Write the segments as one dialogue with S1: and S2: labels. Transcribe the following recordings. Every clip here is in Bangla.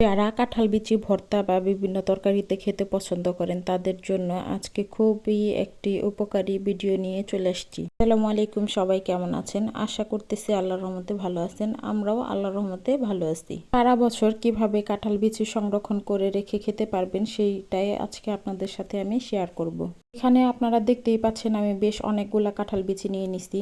S1: যারা কাঁঠাল বিচি, ভর্তা বা বিভিন্ন তরকারিতে খেতে পছন্দ করেন, তাদের জন্য আজকে খুবই একটি উপকারী ভিডিও নিয়ে চলে আসছি। আসসালামু আলাইকুম, সবাই কেমন আছেন? আশা করতেছি আল্লাহর রহমতে ভালো আছেন, আমরাও আল্লাহর রহমতে ভালো আছি। সারা বছর কীভাবে কাঁঠাল বিচি সংরক্ষণ করে রেখে খেতে পারবেন, সেইটাই আজকে আপনাদের সাথে আমি শেয়ার করব। এখানে আপনারা দেখতেই পাচ্ছেন, আমি বেশ অনেকগুলা কাঁঠাল বিচি নিয়ে নিছি।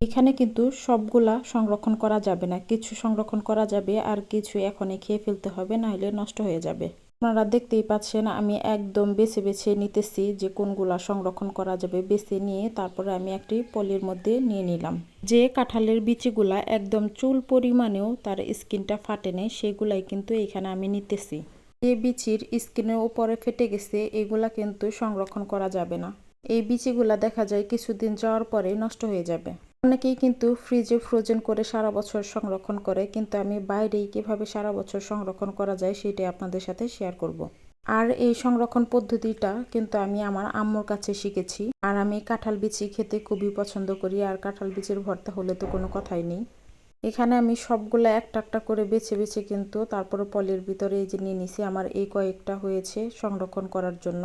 S1: এখানে কিন্তু সবগুলা সংরক্ষণ করা যাবে না। কিছু সংরক্ষণ করা যাবে আর কিছু এখনই খেয়ে ফেলতে হবে না হলে নষ্ট হয়ে যাবে। আপনারা দেখতেই পাচ্ছেন, আমি একদম বেছে বেছে নিতেছি যে কোনগুলা সংরক্ষণ করা যাবে। বেছে নিয়ে তারপরে আমি একটি পলির মধ্যে নিয়ে নিলাম। যে কাঁঠালের বিচিগুলা একদম চুল পরিমাণেও তার স্কিনটা ফাটে নেই, সেগুলাই কিন্তু এখানে আমি নিতেছি। যে বিচির স্কিনের উপরে ফেটে গেছে, এগুলা কিন্তু সংরক্ষণ করা যাবে না। এই বিচিগুলা দেখা যায় কিছুদিন যাওয়ার পরে নষ্ট হয়ে যাবে। অনেকেই কিন্তু ফ্রিজে ফ্রোজেন করে সারা বছর সংরক্ষণ করে, কিন্তু আমি বাইরেই কীভাবে সারা বছর সংরক্ষণ করা যায় সেটাই আপনাদের সাথে শেয়ার করব। আর এই সংরক্ষণ পদ্ধতিটা কিন্তু আমি আমার আম্মুর কাছে শিখেছি। আর আমি কাঁঠাল বিচি খেতে খুবই পছন্দ করি, আর কাঁঠাল বিচির ভর্তা হলে তো কোনো কথাই নেই। এখানে আমি সবগুলো একটা একটা করে বেছে বেছে কিন্তু তারপরে পলের ভিতরে এই যে নিয়ে নিছি, আমার এই কয়েকটা হয়েছে সংরক্ষণ করার জন্য।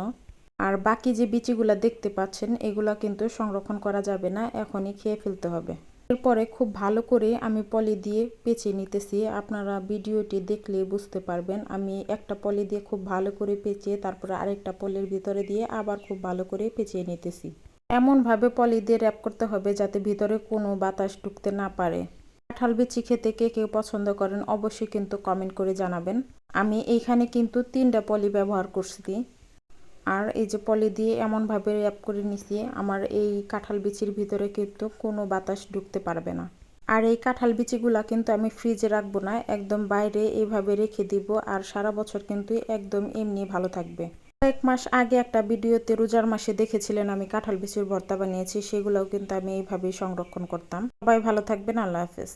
S1: আর বাকি যে বিচিগুলা দেখতে পাচ্ছেন, এগুলা কিন্তু সংরক্ষণ করা যাবে না, এখনই খেয়ে ফেলতে হবে। এরপরে খুব ভালো করে আমি পলি দিয়ে পেঁচে নিতেছি। আপনারা ভিডিওটি দেখলে বুঝতে পারবেন, আমি একটা পলি দিয়ে খুব ভালো করে পেঁচে তারপরে আরেকটা পলির ভিতরে দিয়ে আবার খুব ভালো করে পেঁচিয়ে নিতেছি। এমনভাবে পলি দিয়ে র্যাপ করতে হবে যাতে ভিতরে কোনো বাতাস ঢুকতে না পারে। কাঁঠাল বিচি খেতে কে কেউ পছন্দ করেন, অবশ্যই কিন্তু কমেন্ট করে জানাবেন। আমি এইখানে কিন্তু তিনটা পলি ব্যবহার করছি। আর এই যে পলি দিয়ে এমনভাবে র্যাপ করে নিছি, আমার এই কাঁঠাল বিচির ভিতরে কিন্তু কোনো বাতাস ঢুকতে পারবে না। আর এই কাঁঠাল বিচিগুলা কিন্তু আমি ফ্রিজে রাখব না, একদম বাইরে এইভাবে রেখে দিব আর সারা বছর কিন্তু একদম এমনি ভালো থাকবে। কয়েক মাস আগে একটা ভিডিওতে রোজার মাসে দেখেছিলেন আমি কাঁঠাল বিচির ভর্তা বানিয়েছি, সেগুলোও কিন্তু আমি এইভাবেই সংরক্ষণ করতাম। সবাই ভালো থাকবেন, আল্লাহ হাফেজ।